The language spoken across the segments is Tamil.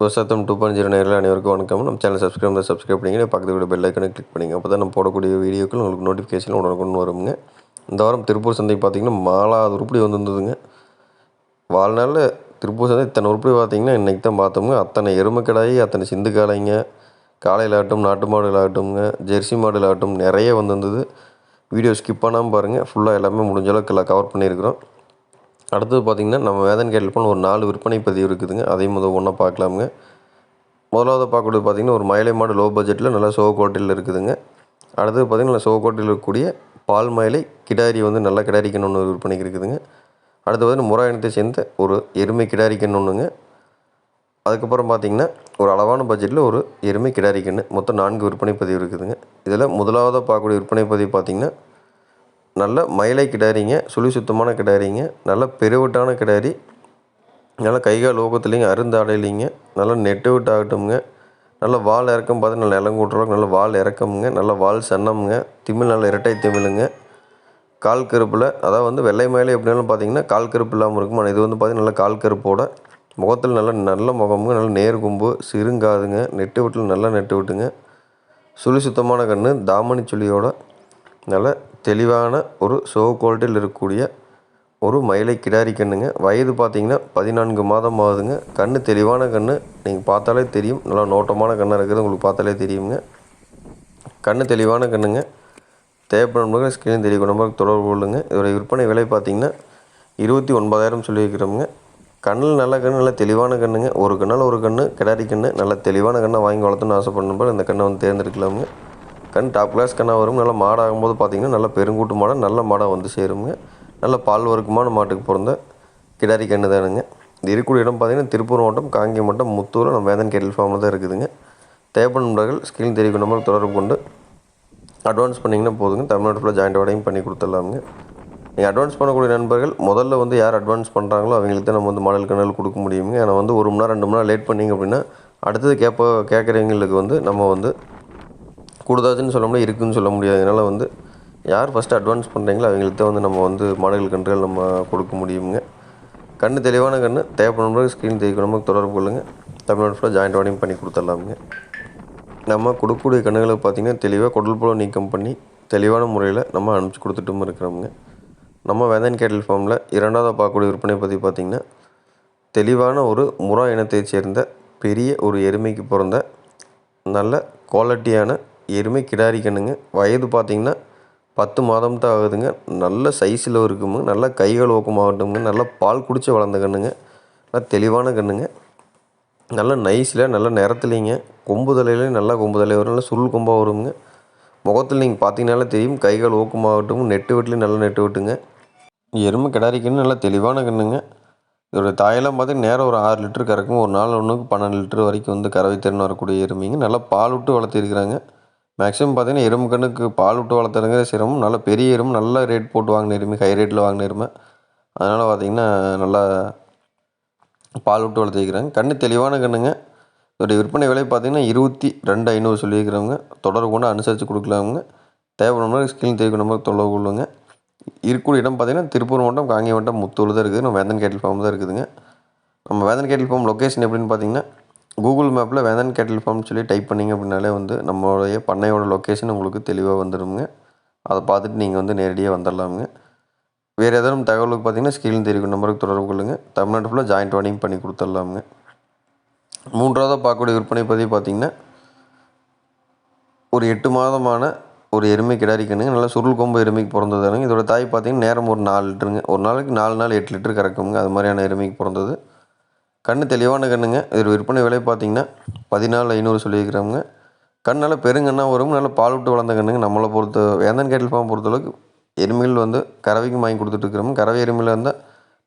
விவசாயம் டூ பாயிண்ட் ஜீரோ நேரில் அனைவருக்கும் வணக்கம். நம்ம சேனல் சப்ஸ்கிரைப் பண்ணி சப்ஸ்கிரைப் பண்ணிங்க பக்கத்து கூட பெல் ஐக்கனை கிளிக் பண்ணிங்க அப்போ தான் நம்ம போடக்கூடிய வீடியோக்கள் உங்களுக்கு நோட்டிஃபிகேஷன் உடனுக்குன்னு வருங்க. இந்த வாரம் திருப்பூர் சந்தைக்கு பார்த்தீங்கன்னா மாலாவது உருப்படி வந்துருந்ததுங்க. வாழ்நாளில் திருப்பூர் சந்தை இத்தனை உருப்படி பார்த்தீங்கன்னா இன்றைக்கி தான் பார்த்தோங்க அத்தனை எருமைக்கடாயி அத்தனை சிந்து காளைங்க காலையில் ஆகட்டும் நாட்டு மாடுகள் ஆகட்டும்ங்க ஜெர்சி மாடுகள் ஆகட்டும் நிறைய வந்திருந்தது. வீடியோ ஸ்கிப் பண்ணாமல் பாருங்கள் ஃபுல்லாக எல்லாமே முடிஞ்ச அளவுக்கு எல்லாம் கவர் பண்ணியிருக்கிறோம். அடுத்தது பார்த்திங்கன்னா நம்ம வேதன் கேட்டில் ஒரு நாலு விற்பனை பதிவு இருக்குதுங்க. அதையும் முதல் ஒன்றா பார்க்கலாமுங்க. முதலாவது பார்க்கக்கூடியது பார்த்திங்கன்னா ஒரு மயிலை மாடு லோ பட்ஜெட்டில் நல்லா சோகோட்டையில் இருக்குதுங்க. அடுத்தது பார்த்திங்கன்னா நல்லா சோகோட்டையில் இருக்கக்கூடிய பால் மயிலை கிடாரி வந்து நல்லா கிடாரிக்கணும்னு ஒரு விற்பனைக்கு இருக்குதுங்க. அடுத்து வந்து முறா இனத்தை சேர்ந்த ஒரு எருமை கிடாரிக்கன்னு ஒன்றுங்க அதுக்கப்புறம் பார்த்திங்கன்னா ஒரு அளவான பட்ஜெட்டில் ஒரு எருமை கிடாரிக்கன்று மொத்தம் நான்கு விற்பனை பதிவு இருக்குதுங்க. இதில் முதலாவதாக பார்க்கக்கூடிய விற்பனை பதிவு பார்த்திங்கன்னா நல்ல மயிலை கிடாரிங்க சுழி சுத்தமான கிடாரிங்க நல்ல பெருவிட்டான கிடாரி நல்ல கைகால் ஊக்கத்துலேங்க அருந்தாடையிலிங்க நல்ல நெட்டு விட்டு ஆகட்டும்ங்க. நல்ல வால் இறக்கம் பார்த்து நல்ல இளங்கூட்டுறோம் நல்ல வால் இறக்கமுங்க நல்ல வால் சன்னமுங்க திமிழ் நல்ல இரட்டை திமிழுங்க. கால் கருப்பில் அதாவது வந்து வெள்ளை மயிலை எப்படினாலும் பார்த்தீங்கன்னா கால் கருப்பு இல்லாமல் இருக்கும்? ஆனால் இது வந்து பார்த்திங்கன்னா நல்ல கால் கருப்போட முகத்தில் நல்ல நல்ல முகமுங்க நல்ல நேர் கும்பு சிறுங்காதுங்க நெட்டு விட்டில் நல்லா நெட்டு விட்டுங்க சுழி சுத்தமான கன்று தாமணி சுழியோட நல்ல தெளிவான ஒரு சோ குவாலிட்டியில் இருக்கக்கூடிய ஒரு மயிலை கிடாரி கண்ணுங்க வயது பார்த்தீங்கன்னா பதினான்கு மாதம் ஆகுதுங்க. கண் தெளிவான கண் நீங்கள் பார்த்தாலே தெரியும். நல்லா நோட்டமான கண்ணாக இருக்கிறது உங்களுக்கு பார்த்தாலே தெரியுங்க. கண் தெளிவான கண்ணுங்க. தேவைப்படும் ஸ்கிரீன் தெரிய நம்பருக்கு தொடர்பு கொள்ளுங்க. இதோட விற்பனை விலை பார்த்தீங்கன்னா இருபத்தி ஒன்பதாயிரம் சொல்லி கண்ணில் நல்ல கண் நல்ல தெளிவான கண்ணுங்க. ஒரு கண்ணால் ஒரு கண்ணு கிடாரி கண்ணு நல்ல தெளிவான கண்ணை வாங்கி வளர்த்துன்னு ஆசைப்படணும் இந்த கண்ணை வந்து தேர்ந்தெடுக்கலாமுங்க. கண் டாப் கிளாஸ் கண்ணாக வரும். நல்லா மாடாகும்போது பார்த்திங்கன்னா நல்ல பெருங்கூட்டு மாடாக நல்ல மாடாக வந்து சேருங்க. நல்ல பால் வர்க்கமான மாட்டுக்கு பிறந்த கிடாரி கண்ணு தானுங்க. இது இருக்கக்கூடிய இடம் பார்த்தீங்கன்னா திருப்பூர் மாவட்டம் காங்கி மாவட்டம் முத்தூர் நம்ம வேதன் கேட்டில் ஃபார்மில் தான் இருக்குதுங்க. தேவைப்படும் நண்பர்கள் ஸ்கிரீன் தெரிவிக்கும் நம்பர் தொடர்பு கொண்டு அட்வான்ஸ் பண்ணிங்கன்னா போதுங்க. தமிழ்நாடு ஃபுல்லாக ஜாயிண்ட் வடையும் பண்ணி கொடுத்துடலாமுங்க. நீங்கள் அட்வான்ஸ் பண்ணக்கூடிய நண்பர்கள் முதல்ல வந்து யார் அட்வான்ஸ் பண்ணுறாங்களோ அவங்களுக்கு தான் நம்ம வந்து மாடல் கண்ணல் கொடுக்க முடியுங்க. ஏன்னா வந்து ஒரு மணி நேரம் ரெண்டு மணி நேரம் லேட் பண்ணிங்க அப்படின்னா அடுத்தது கேட்ப கேட்குறவங்களுக்கு வந்து நம்ம வந்து கூடுதாச்சுன்னு சொல்ல முடியாது இருக்குதுன்னு சொல்ல முடியாது. அதனால் வந்து யார் ஃபஸ்ட்டு அட்வான்ஸ் பண்ணுறீங்களோ அவங்கள்ட்ட வந்து நம்ம வந்து மாடல் கன்றுகள் நம்ம கொடுக்க முடியுங்க. கண் தெளிவான கண் தேவைப்படும் ஸ்க்ரீன் தெரிவிக்க தொடர்பு கொள்ளுங்கள் தமிழ்நாடு ஃபுல்லாக ஜாயிண்ட் வாடிங் பண்ணி கொடுத்துடலாமுங்க. நம்ம கொடுக்கக்கூடிய கண்ணுகளை பார்த்திங்கன்னா தெளிவாக குடல் போல நீக்கம் பண்ணி தெளிவான முறையில் நம்ம அனுப்பிச்சி கொடுத்துட்டும் இருக்கிறோமுங்க. நம்ம வேதன் கேட்டல் ஃபார்மில் இரண்டாவது பார்க்கக்கூடிய விற்பனை பற்றி பார்த்திங்கன்னா தெளிவான ஒரு முறா இனத்தைச் சேர்ந்த பெரிய ஒரு எருமைக்கு பிறந்த நல்ல குவாலிட்டியான எருமை கிடாரி கண்ணுங்க. வயது பார்த்திங்கன்னா பத்து மாதம் தான் ஆகுதுங்க. நல்ல சைஸில் இருக்குங்க. நல்ல கைகள் ஓக்கமாகட்டும்ங்க நல்லா பால் குடித்து வளர்ந்த கண்ணுங்க. நல்லா தெளிவான கண்ணுங்க. நல்ல நைஸில் நல்ல நிறத்துலிங்க. கொம்பு தலையிலையும் நல்லா கொம்பு தலை வரும். நல்லா சுருள் கொம்பாக வருங்க. முகத்தில் நீங்கள் பார்த்தீங்கனாலே தெரியும். கைகள் ஓக்கமாகட்டும் நெட்டு வெட்டிலையும் நல்லா நெட்டு வெட்டுங்க. எருமை கிடாரி கன்று நல்லா தெளிவான கண்ணுங்க. இதோடய தாயெல்லாம் பார்த்தீங்கன்னா நேரம் ஒரு ஆறு லிட்டர் கறக்கும் ஒரு நாள் ஒன்றுக்கு பன்னெண்டு லிட்டர் வரைக்கும் வந்து கறவை திறன் வரக்கூடிய எருமைங்க. நல்லா பால் விட்டு வளர்த்திருக்கிறாங்க. மேக்ஸிமம் பார்த்தீங்கன்னா எறும்பு கண்ணுக்கு பால் விட்டு வளர்த்துறதுங்கிற சிரமம். நல்ல பெரிய எறும்பு நல்ல ரேட் போட்டு வாங்கின எருமை ஹை ரேட்டில் வாங்கின எருமை அதனால் பார்த்திங்கன்னா நல்லா பால் விட்டு வளர்த்துக்கிறாங்க கண்ணு தெளிவான கண்ணுங்க. இதோடைய விற்பனை விலை பார்த்திங்கன்னா இருபத்தி ரெண்டு ஐநூறு சொல்லியிருக்கிறவங்க. தொடர்பு கொண்டு அனுசரித்து கொடுக்கலாமுங்க. தேவைப்படுற ஸ்கில் தெரிவிக்க நம்பர் தொடர்பு கொள்ளுங்க. இருக்கக்கூடிய இடம் பார்த்திங்கன்னா திருப்பூர் மாவட்டம் காங்கி மாவட்டம் முத்தூர் தான் இருக்குது. நம்ம வேதன் கேட்டில் ஃபார்ம் தான் இருக்குதுங்க. நம்ம வேதன் கேட்டில் ஃபார்ம் லொக்கேஷன் எப்படின்னு பார்த்தீங்கன்னா கூகுள் மேப்பில் வேதன் கேட்டில் ஃபார்ம்னு சொல்லி டைப் பண்ணிங்க அப்படின்னாலே வந்து நம்மளுடைய பண்ணையோட லொக்கேஷன் உங்களுக்கு தெளிவாக வந்துடுங்க அதை பார்த்துட்டு நீங்கள் வந்து நேரடியாக வந்துடலாமுங்க வேறு ஏதாவது தகவலுக்கு பார்த்தீங்கன்னா ஸ்கிரீன் தெரிவிக்கும் நம்பருக்கு தொடர்பு கொள்ளுங்கள் தமிழ்நாட்டு ஃபுல்லாக ஜாயிண்ட் வார்னிங் பண்ணி கொடுத்துடலாமுங்க மூன்றாவதாக பார்க்கக்கூடிய விற்பனை பதிவு பார்த்திங்கன்னா ஒரு எட்டு மாதமான ஒரு எருமை கிடாரிக்கணுங்க நல்லா சுருள் கொம்பு எருமைக்கு பிறந்ததுங்க இதோட தாய் பார்த்திங்கன்னா நேரம் ஒரு நாலு லிட்டருங்க. ஒரு நாளைக்கு நாலு நாள் எட்டு லிட்டர் கறக்குங்க. அது மாதிரியான எருமைக்கு பிறந்தது கண் தெளிவான கண்ணுங்க. இது விற்பனை விலை பார்த்திங்கன்னா பதினாலு ஐநூறு சொல்லியிருக்கிறாங்க. கண் நல்லா பெருங்கண்ணா வரும். நல்லா பால் விட்டு வளர்ந்த கண்ணுங்க. நம்மளை பொறுத்த வேந்தன் கேட்டில் ஃபார்ம் பொறுத்தளவுக்கு எருமைகள் வந்து கறவைக்கும் வாங்கி கொடுத்துட்ருக்குறோம் கறவை எருமையில் இருந்தால்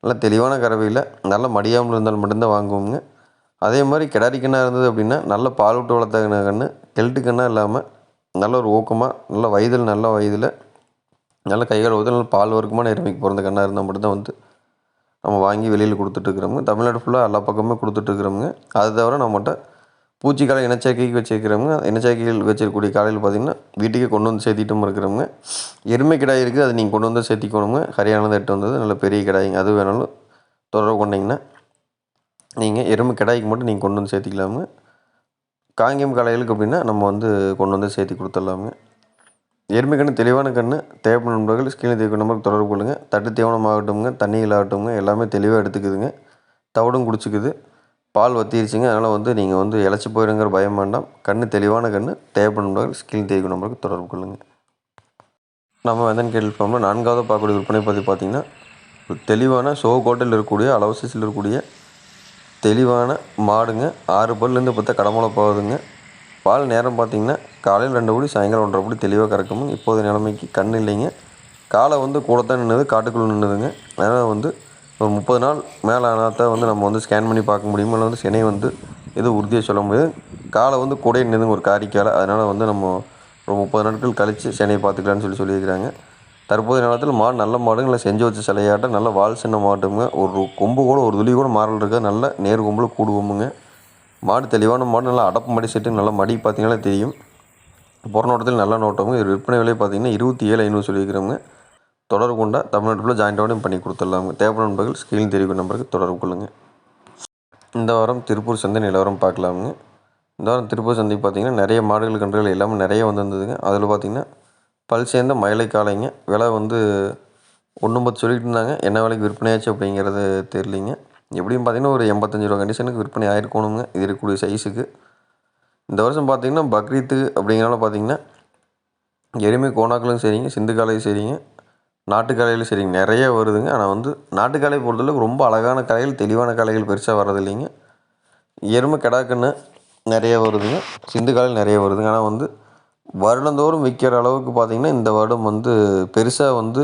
நல்லா தெளிவான கறவையில் நல்ல மடியாமல் இருந்தால் மட்டும்தான் வாங்குவோங்க அதே மாதிரி கிடாரி கண்ணாக இருந்தது அப்படின்னா நல்ல பால் விட்டு வளர்த்த கன்று கெல்ட்டு கண்ணாக இல்லாமல் நல்ல ஒரு ஊக்கமாக நல்ல வயதில் நல்ல வயதில் நல்ல கைகள் ஊற்று நல்ல பால் வர்க்கமான எருமைக்கு பிறந்த கண்ணாக இருந்தால் மட்டும்தான் வந்து நம்ம வாங்கி வெளியில் கொடுத்துட்ருக்குறோங்க தமிழ்நாடு ஃபுல்லாக எல்லா பக்கமே கொடுத்துட்ருக்குறோங்க அது தவிர நம்மகிட்ட பூச்சிக்கால இனச்சேர்க்கைக்கு வச்சுருக்கிறவங்க இனச்சேர்க்கைகள் வச்சிருக்கக்கூடிய காலையில் பார்த்திங்கன்னா வீட்டுக்கே கொண்டு வந்து சேர்த்திட்டும் இருக்கிறவங்க எருமை கிடாய் இருக்குது அதை நீங்கள் கொண்டு வந்து சேர்த்திக்கணுங்க. ஹரியானது எட்டு வந்தது நல்ல பெரிய கிடாய்ங்க. அது வேணாலும் தொடர்பு கொண்டிங்கன்னா நீங்கள் எருமை கிடாய்க்கு மட்டும் நீங்கள் கொண்டு வந்து சேர்த்திக்கலாமுங்க. காங்கேயம் காளைகளுக்கு அப்படின்னா நம்ம வந்து கொண்டு வந்து சேர்த்தி கொடுத்துடலாமுங்க. எருமை கன்று தெளிவான கன்று தேவைப்படும் நண்பர்கள் ஸ்கிரீனில் தெரிவிக்கும் நம்பருக்கு தொடர்பு கொள்ளுங்கள் தட்டு தீவனம் ஆகட்டும்ங்க தண்ணியில் ஆகட்டும்ங்க எல்லாமே தெளிவாக எடுத்துக்குதுங்க. தவிடும் குடிச்சிக்குது. பால் வத்திருச்சுங்க அதனால் வந்து நீங்கள் வந்து இழைச்சி போயிடுங்கிற பயம் வேண்டாம். கன்று தெளிவான கன்று தேவைப்படும் நண்பர்கள் ஸ்கிரீன் தெரிவிக்கும் நம்பருக்கு தொடர்பு கொள்ளுங்கள் நம்ம வெந்தன் கேட்டல் ஃபார்மில் நான்காவது பார்க்கக்கூடிய விற்பனை பற்றி பார்த்திங்கன்னா தெளிவான ஷோ கோட்டையில் இருக்கக்கூடிய அளவசியில் இருக்கக்கூடிய தெளிவான மாடுங்க ஆறு பல்லேருந்து பார்த்தா கடமலை போகுதுங்க. பால் நேரம் பார்த்திங்கன்னா காலையில் ரெண்டு படி சாயங்காலம் ஒன்றரை படி தெளிவாக கறக்குமுங்க இப்போது நிலைமைக்கு கண் இல்லைங்க. காலை வந்து கூடத்தான் நின்றுது காட்டுக்குள்ளே நின்றுதுங்க அதனால் வந்து ஒரு முப்பது நாள் மேலே ஆனால் தான் வந்து நம்ம வந்து ஸ்கேன் பண்ணி பார்க்க முடியுமோ இல்லை வந்து சினை வந்து எதுவும் உறுதியாக சொல்ல முடியாது. காலை வந்து கூடையே நின்றுதுங்க ஒரு காரிக்கால. அதனால் வந்து நம்ம ஒரு முப்பது நாட்கள் கழித்து சினையை பார்த்துக்கலான்னு சொல்லி சொல்லியிருக்கிறாங்க. தற்போதைய நேரத்தில் மாடு நல்ல மாடுங்க இல்லை செஞ்சு வச்ச சிலையாட்டம் நல்ல வால் சின்ன மாட்டுங்க. ஒரு கொம்பு கூட ஒரு துளி கூட மாறல் இருக்காது நல்ல நேர் கொம்பில் கூடுவோமுங்க. மாடு தெளிவான மாடு நல்லா அடப்பு மடி செட்டு நல்லா மடி பார்த்தீங்கன்னா தெரியும். புறநோட்டத்தில் நல்ல நோட்டமுங்க இது விற்பனை விலை பார்த்தீங்கன்னா இருபத்தி ஏழு ஐநூறு சொல்லியிருக்கிறவங்க. தொடர்பு கொண்டா தமிழ்நாட்டில் ஜாயிண்டாகவும் பண்ணி கொடுத்துடலாங்க. தேவைப்படும் நண்பர்கள் ஸ்கிரீன் தெரிவிக்கும் நம்பருக்கு தொடர்பு கொள்ளுங்கள் இந்த வாரம் திருப்பூர் சந்தை நிலவரம் பார்க்கலாமுங்க. இந்த வாரம் திருப்பூர் சந்தை பார்த்திங்கன்னா நிறைய மாடுகள் கன்றுகள் எல்லாமே நிறைய வந்திருந்ததுங்க. அதில் பார்த்திங்கன்னா பல் சேர்ந்த மயிலை காலைங்க விலை வந்து ஒன்று பத்து சொல்லிட்டு இருந்தாங்க. என்ன விலைக்கு விற்பனையாச்சு அப்படிங்கிறது தெரியலிங்க. எப்படியும் பார்த்திங்கன்னா ஒரு எண்பத்தஞ்சு ரூபா கண்டிஷனுக்கு விற்பனை ஆயிருக்கணுங்க. இது இருக்கக்கூடிய சைஸுக்கு இந்த வருஷம் பார்த்திங்கன்னா பக்ரீத்து அப்படிங்கிறனால பார்த்திங்கன்னா எருமை கோணாக்களும் சரிங்க சிந்து காலையும் சரிங்க நாட்டுக்காலையிலும் சரிங்க. நிறைய வருதுங்க. ஆனால் வந்து நாட்டுக்காலை பொறுத்தளவுக்கு ரொம்ப அழகான காலைகள் தெளிவான காலைகள் பெருசாக வர்றது இல்லைங்க. எருமை கிடாக்குன்னு நிறைய வருதுங்க. சிந்து காலையில் நிறைய வருதுங்க. ஆனால் வந்து வருடந்தோறும் விற்கிற அளவுக்கு பார்த்திங்கன்னா இந்த வருடம் வந்து பெருசாக வந்து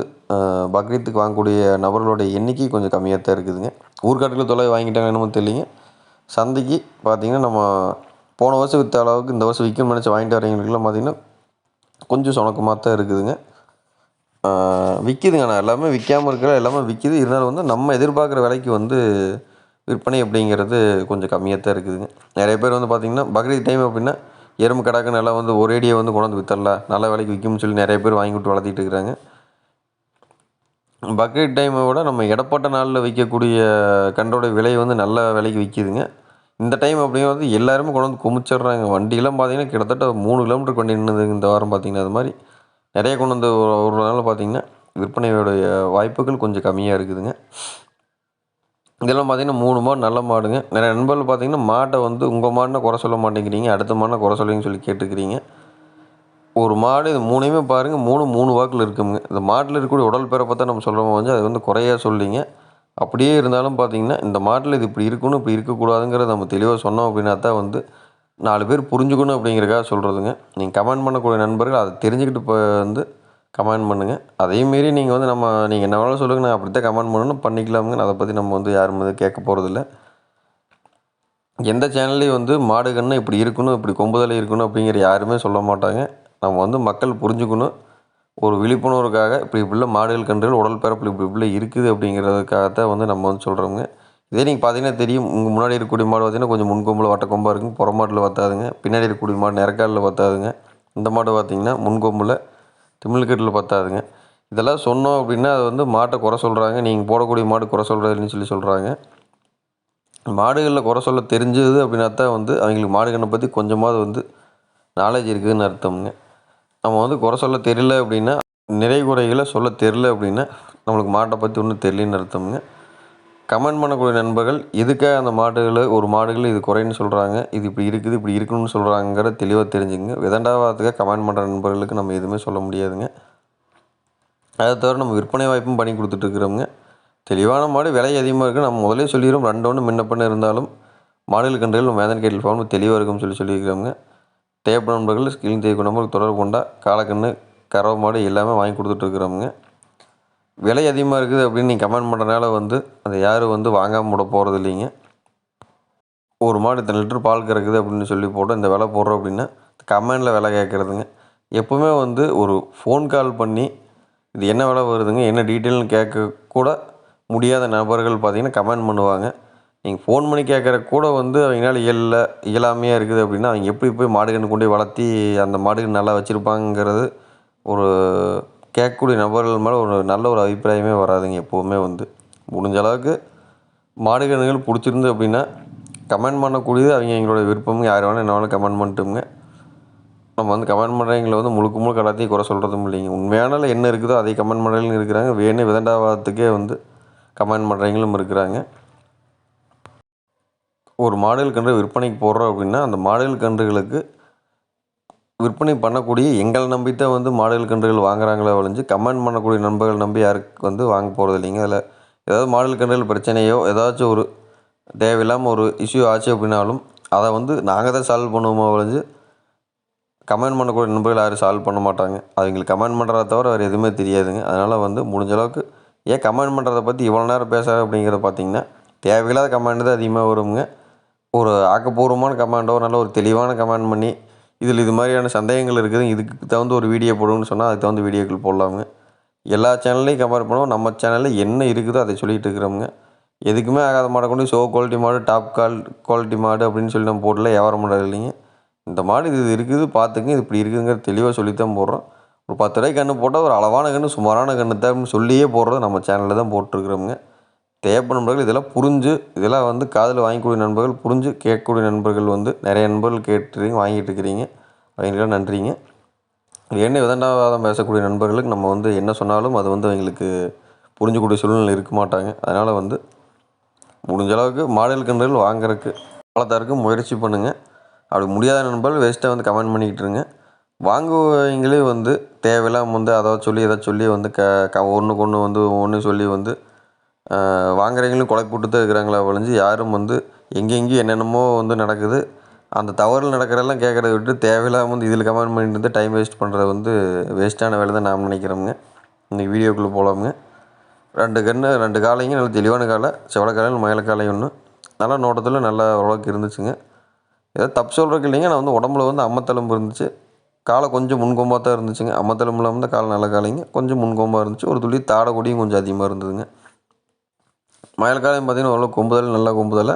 பக்ரீத்துக்கு வாங்கக்கூடிய நபர்களுடைய எண்ணிக்கை கொஞ்சம் கம்மியாக தான் இருக்குதுங்க. ஊர்காட்டில் தொலை வாங்கிட்டாங்க என்னமோ தெரியலிங்க. சந்தைக்கு பார்த்திங்கன்னா நம்ம போன வருஷம் விற்ற அளவுக்கு இந்த வருஷம் விற்கணும்னு நினச்சி வாங்கிட்டு வரவங்களுக்குலாம் பார்த்திங்கன்னா கொஞ்சம் சுணக்கமாக தான் இருக்குதுங்க விற்கிதுங்க ஆனால் எல்லாமே விற்காமல் இருக்கிற எல்லாமே விற்கிது இருந்தாலும் வந்து நம்ம எதிர்பார்க்குற விலைக்கு வந்து விற்பனை அப்படிங்கிறது கொஞ்சம் கம்மியாக தான் இருக்குதுங்க. நிறைய பேர் வந்து பார்த்திங்கன்னா பக்ரீத் டைம் அப்படின்னா எறும்பு கடாக்கு நல்லா வந்து ஒரேடியாக வந்து கொண்டாந்து விற்றுடலாம் நல்ல விலைக்கு விற்கும்னு சொல்லி நிறைய பேர் வாங்கி விட்டு வளர்த்திட்டு இருக்கிறாங்க. பக்ரீத் டைமை விட நம்ம இடப்பட்ட நாளில் விற்கக்கூடிய கன்றோட விலை வந்து நல்ல விலைக்கு விற்கிதுங்க இந்த டைம் அப்படிங்கிறது எல்லாருமே கொண்டு வந்து குமிச்சிடுறாங்க. வண்டியெல்லாம் பார்த்தீங்கன்னா கிட்டத்தட்ட மூணு கிலோமீட்டர் கொண்டு நின்றுதுங்க இந்த வாரம் பார்த்திங்கன்னா அது மாதிரி. நிறைய கொண்டு வந்து ஒரு நாள் பார்த்திங்கன்னா விற்பனையோடைய வாய்ப்புகள் கொஞ்சம் கம்மியாக இருக்குதுங்க. இதெல்லாம் பார்த்திங்கன்னா மூணு மாடு நல்ல மாடுங்க. நிறைய நண்பர்கள் பார்த்திங்கன்னா மாட்டை வந்து உங்கள் மாடுனா குறை சொல்ல மாட்டேங்கிறீங்க அடுத்த மாடுனா குறை சொல்லுவீங்கன்னு சொல்லி கேட்டுக்கிறீங்க. ஒரு மாடு இது மூணையுமே பாருங்கள் மூணு மூணு வாக்கில் இருக்குங்க. இந்த மாட்டில் இருக்கக்கூடிய உடல் பிறப்பை தான் நம்ம சொல்கிறோம் வந்து அது வந்து குறையா சொல்லிங்க. அப்படியே இருந்தாலும் பார்த்தீங்கன்னா இந்த மாட்டில் இது இப்படி இருக்கணும் இப்படி இருக்கக்கூடாதுங்கிறத நம்ம தெளிவாக சொன்னோம் அப்படின்னா தான் வந்து நாலு பேர் புரிஞ்சுக்கணும் அப்படிங்கிறக்காக சொல்கிறதுங்க நீங்கள் கமெண்ட் பண்ணக்கூடிய நண்பர்கள் அதை தெரிஞ்சுக்கிட்டு இப்போ வந்து கமெண்ட் பண்ணுங்கள் அதையும் மீறி நீங்கள் வந்து நம்ம நீங்கள் என்ன வேணாலும் சொல்லுங்கள் நான் அப்படி தான் கமெண்ட் பண்ணணும் பண்ணிக்கலாமுங்க. அதை பற்றி நம்ம வந்து யாரும் வந்து கேட்க போகிறதில்ல எந்த சேனல்லையும் வந்து மாடு கன்று இப்படி இருக்கணும் இப்படி கொம்புதலை இருக்கணும் அப்படிங்கிற யாருமே சொல்ல மாட்டாங்க. நம்ம வந்து மக்கள் புரிஞ்சுக்கணும். ஒரு விழிப்புணர்வுக்காக இப்படி இப்படிலாம் மாடுகள் கன்றுகள் உடல் பரப்பு இப்படி இப்படி இருக்குது அப்படிங்கிறதுக்காகத்தான் வந்து நம்ம வந்து சொல்கிறோங்க இதே நீங்கள் பார்த்தீங்கன்னா தெரியும் உங்கள் முன்னாடி இருக்கக்கூடிய மாடு பார்த்தீங்கன்னா கொஞ்சம் முன்கொம்பில் வட்டக்கொம்பாக இருக்குங்க புற மாட்டில் பின்னாடி இருக்கக்கூடிய மாடு நிறக்காலில் பத்தாதுங்க இந்த மாடு பார்த்தீங்கன்னா முன்கொம்பில் திமிழ்கட்டில் பத்தாதுங்க இதெல்லாம் சொன்னோம் அப்படின்னா அது வந்து மாட்டை குறை சொல்கிறாங்க நீங்கள் போடக்கூடிய மாடு குறை சொல்கிறதுன்னு சொல்லி சொல்கிறாங்க மாடுகளில் குறை சொல்ல தெரிஞ்சது அப்படின்னா தான் வந்து அவங்களுக்கு மாடுகளை பற்றி கொஞ்சமாவது வந்து நாலேஜ் இருக்குதுன்னு அர்த்தம்ங்க. நம்ம வந்து குறை சொல்ல தெரியல அப்படின்னா நிறை குறைகளை சொல்ல தெரில அப்படின்னா நம்மளுக்கு மாட்டை பற்றி ஒன்றும் தெரியலன்னு அர்த்தம்ங்க. கமெண்ட் பண்ணக்கூடிய நண்பர்கள் எதுக்காக அந்த மாடுகளை ஒரு மாடுகள் இது குறைன்னு சொல்கிறாங்க இது இப்படி இருக்குது இப்படி இருக்கணும்னு சொல்கிறாங்கிற தெளிவாக தெரிஞ்சுங்க விதண்டாவாதத்துக்காக கமெண்ட் பண்ணுற நண்பர்களுக்கு நம்ம எதுவுமே சொல்ல முடியாதுங்க. அதை தவிர நம்ம விற்பனை வாய்ப்பும் பண்ணி கொடுத்துட்ருக்குறோங்க தெளிவான மாடு விலை அதிகமாக இருக்குது நம்ம முதலே சொல்லிடுறோம் ரெண்டு ஒன்று முன்ன பண்ண இருந்தாலும் மாடுகள் கன்றுகள் மேதன் கேட்டில் ஃபார்ம் தெளிவாக இருக்கும்னு சொல்லி சொல்லியிருக்கிறோங்க டேப் நண்பர்கள் ஸ்கிரீன் தேவை நம்பருக்கு தொடர்பு கொண்டா காலக்கண்ணு கறவை மாடு எல்லாமே வாங்கி கொடுத்துட்ருக்குறோமுங்க விலை அதிகமாக இருக்குது அப்படின்னு நீங்கள் கமெண்ட் பண்ணுறனால வந்து அதை யாரும் வந்து வாங்காமல் விட போகிறது இல்லைங்க. ஒரு மாடு இத்தனை லிட்டர் பால் கறக்குது அப்படின்னு சொல்லி போட்டு இந்த விலை போடுறோம் அப்படின்னா கமெண்டில் விலை கேட்குறதுங்க. எப்போவுமே வந்து ஒரு ஃபோன் கால் பண்ணி இது என்ன விலை வருதுங்க என்ன டீட்டெயில்னு கேட்க கூட முடியாத நபர்கள் பார்த்திங்கன்னா கமெண்ட் பண்ணுவாங்க. நீங்கள் ஃபோன் பண்ணி கேட்குற கூட வந்து அவங்களால இயல்ல இயலாமையாக இருக்குது அப்படின்னா அவங்க எப்படி போய் மாடு கன்று கொண்டு போய் வளர்த்தி அந்த மாடுகள் நல்லா வச்சுருப்பாங்கிறது ஒரு கேட்கக்கூடிய நபர்கள் மேலே ஒரு நல்ல ஒரு அபிப்பிராயமே வராதுங்க எப்போவுமே வந்து. முடிஞ்ச அளவுக்கு மாடு கன்றுகள் பிடிச்சிருந்து அப்படின்னா கமெண்ட் பண்ணக்கூடியது அவங்க எங்களோட விருப்பம். யார் வேணால் என்ன வேணால் கமெண்ட் பண்ணிட்டுங்க. நம்ம வந்து கமெண்ட் பண்ணுறவங்களை வந்து முழுக்க முழுக்க எல்லாத்தையும் குறை சொல்கிறதும் இல்லைங்க. உண்மையானால என்ன இருக்குதோ அதை கமெண்ட் பண்ணுறவங்களும் இருக்கிறாங்க. வேணும் விதண்டாவாதத்துக்கே வந்து கமெண்ட் பண்ணுறவங்களும் இருக்கிறாங்க. ஒரு மாடுகள் கன்று விற்பனைக்கு போடுறோம் அப்படின்னா அந்த மாடுகள் கன்றுகளுக்கு விற்பனை பண்ணக்கூடிய எங்களை நம்பி தான் வந்து மாடுகள் கன்றுகள் வாங்குறாங்களே ஒழிஞ்சு கமெண்ட் பண்ணக்கூடிய நண்பர்கள் நம்பி யாருக்கு வந்து வாங்க போகிறது இல்லைங்க. அதில் ஏதாவது மாடுகள் கன்றுகள் பிரச்சனையோ ஏதாச்சும் ஒரு தேவையில்லாமல் ஒரு இஷ்யூ ஆச்சு அப்படின்னாலும் அதை வந்து நாங்கள் தான் சால்வ் பண்ணுவோமோ ஒழிஞ்சு கமெண்ட் பண்ணக்கூடிய நண்பர்கள் யாரும் சால்வ் பண்ண மாட்டாங்க. அவங்களுக்கு கமெண்ட் பண்ணுறத தவிர வேறு எதுவுமே தெரியாதுங்க. அதனால் வந்து முடிஞ்ச அளவுக்கு ஏன் கமெண்ட் பண்ணுறத பற்றி இவ்வளோ நேரம் பேசுகிற அப்படிங்கிறத பார்த்தீங்கன்னா தேவையில்லாத கமெண்ட் தான் அதிகமாக வருங்க. ஒரு ஆக்கப்பூர்வமான கமெண்டோ நல்ல ஒரு தெளிவான கமெண்ட் பண்ணி இதில் இது மாதிரியான சந்தேகங்கள் இருக்குது இதுக்கு தகுந்த ஒரு வீடியோ போடுங்கன்னு சொன்னால் அதுக்கு தகுந்த வீடியோக்கள் போடலாமுங்க. எல்லா சேனல்லையும் கம்பேர் பண்ணுவோம் நம்ம சேனலில் என்ன இருக்குதோ அதை சொல்லிகிட்டு இருக்கிறோமுங்க. எதுக்குமே ஆகாத மாடை கொண்டு ஷோ குவாலிட்டி மாடு டாப் கால் குவாலிட்டி மாடு அப்படின்னு சொல்லி நம்ம போடல வியாபாரம் பண்ணுறது இல்லைங்க. இந்த மாடு இது இருக்குது பார்த்துங்க இது இப்படி இருக்குதுங்கிற தெளிவாக சொல்லித்தான் போடுறோம். ஒரு பத்து ரூபாய்க்கு கன்று போட்டால் ஒரு அளவான கன்று சுமாரான கன்று தான் சொல்லியே போடுறது நம்ம சேனலில் தான் போட்டிருக்கிறோமுங்க. தேவைப்படும் நண்பர்கள் இதெல்லாம் புரிஞ்சு இதெல்லாம் வந்து காதில் வாங்கக்கூடிய நண்பர்கள் புரிஞ்சு கேட்கக்கூடிய நண்பர்கள் வந்து நிறைய நண்பர்கள் கேட்டுருக்கீங்க வாங்கிட்டு இருக்கிறீங்க அவங்களுக்கெல்லாம் நன்றிங்க. என்ன விதண்டாவாதம் பேசக்கூடிய நண்பர்களுக்கு நம்ம வந்து என்ன சொன்னாலும் அது வந்து அவங்களுக்கு புரிஞ்சக்கூடிய சூழ்நிலை இருக்க மாட்டாங்க. அதனால் வந்து முடிஞ்ச அளவுக்கு மாடல் கன்றுகள் வாங்குறதுக்கு காலத்தாருக்கு முயற்சி பண்ணுங்கள் அப்படி முடியாத நண்பர்கள் வேஸ்ட்டாக வந்து கமெண்ட் பண்ணிக்கிட்டு இருங்க. வாங்குவவங்களே வந்து தேவையில்லாமல் வந்து அதை சொல்லி எதை சொல்லி வந்து க க ஒன்றுக்கு ஒன்று வந்து ஒன்று சொல்லி வந்து வாங்குறவங்களும் குழப்பி போட்டு தான் இருக்கிறாங்களே ஒழிஞ்சு யாரும் வந்து எங்கெங்கேயும் என்னென்னமோ வந்து நடக்குது. அந்த தவறு நடக்கிறதெல்லாம் கேட்குறத விட்டு தேவையில்லாமல் வந்து இதில் கமெண்ட் பண்ணிட்டு இருந்து டைம் வேஸ்ட் பண்ணுறது வந்து வேஸ்ட்டான வேலை தான் நான் நினைக்கிறோமுங்க. இன்றைக்கி வீடியோக்குள்ளே போகலாமுங்க ரெண்டு கன்று ரெண்டு காலைங்க நல்ல தெளிவான காலை செவலக்காலையும் மயிலக்காலை ஒன்று நல்லா நோட்டத்தில் நல்லா ஓரளவுக்கு இருந்துச்சுங்க. ஏதோ தப்பு சொல்கிறதுக்கு இல்லைங்க நான் வந்து உடம்புல வந்து அம்மத்தழும்பு இருந்துச்சு. காலை கொஞ்சம் முன்கொம்பாக தான் இருந்துச்சுங்க அம்மத்தழும்பு வந்து காலை நல்ல காலைங்க. கொஞ்சம் முன்கொம்பாக இருந்துச்சு. ஒரு துளி தாடை கொடியும் கொஞ்சம் அதிகமாக இருந்ததுங்க. மயிலக்காலையும் பார்த்தீங்கன்னா ஓரளவு கொம்புதல் நல்லா கொம்புதலை.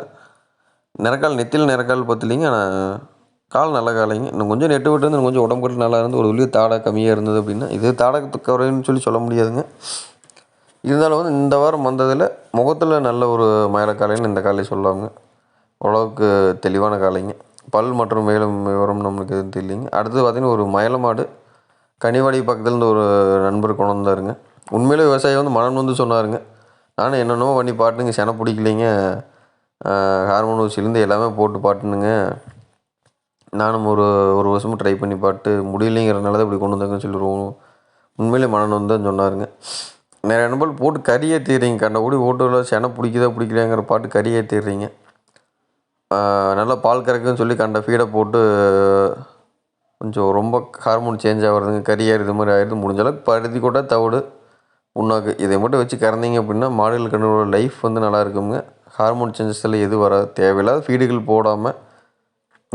நிறக்கால் நெத்தியில் நிறக்கால் பத்தலைங்க ஆனால் கால் நல்ல காலைங்க. இன்னும் கொஞ்சம் நெட்டு விட்டு இருந்து கொஞ்சம் உடம்பு கட்டு நல்லா இருந்து ஒரு வெளியே தாடை கம்மியாக இருந்தது அப்படின்னா இது தாடை குறைன்னு சொல்லி சொல்ல முடியாதுங்க. இருந்தாலும் வந்து இந்த வாரம் வந்ததில் முகத்தில் நல்ல ஒரு மயிலக்காலைன்னு இந்த காலையை சொல்லுவாங்க. ஓரளவுக்கு தெளிவான காலைங்க. பல் மற்றும் மேலும் விவரம் நம்மளுக்கு எதுவும் தெரியலிங்க. அடுத்து பார்த்திங்கன்னா ஒரு மயில மாடு கனிவாடி பக்கத்துலேருந்து ஒரு நண்பர் கொண்டு வந்தாருங்க. உண்மையிலே விவசாயி வந்து மனம் வந்து சொன்னாருங்க. நானும் என்னென்னமோ பண்ணி பாட்டுங்க செனை பிடிக்கலைங்க. ஹார்மோன் ஊசிலேருந்து எல்லாமே போட்டு பாட்டுனுங்க. நானும் ஒரு ஒரு வருஷமும் ட்ரை பண்ணி பாட்டு முடியலைங்கிறனால தான் இப்படி கொண்டு வந்தாங்கன்னு சொல்லிடுவோம் உண்மையிலே மனம் தான் சொன்னாருங்க. நிறைய நண்பர்கள் போட்டு கறி ஏற்றிடுறீங்க கண்டபடி ஓட்டுவில் செனை பிடிக்குதா பிடிக்கலையாங்கிற பாட்டு கறி ஏற்றிடுறீங்க நல்லா பால் கறக்குன்னு சொல்லி கண்ட ஃபீடை போட்டு கொஞ்சம் ரொம்ப ஹார்மோன் சேஞ்ச் ஆகிறதுங்க கறியார் இது மாதிரி ஆகிடுது முடிஞ்ச அளவுக்கு பருத்தி கூட தவிடு புண்ணாக்கு இதை மட்டும் வச்சு கறந்தீங்க அப்படின்னா மாடுகள் கண்ணோட லைஃப் வந்து நல்லா இருக்குங்க. ஹார்மோன் சேஞ்சஸ் எல்லாம் எதுவும் வராது தேவையில்லாத ஃபீடுகள் போடாமல்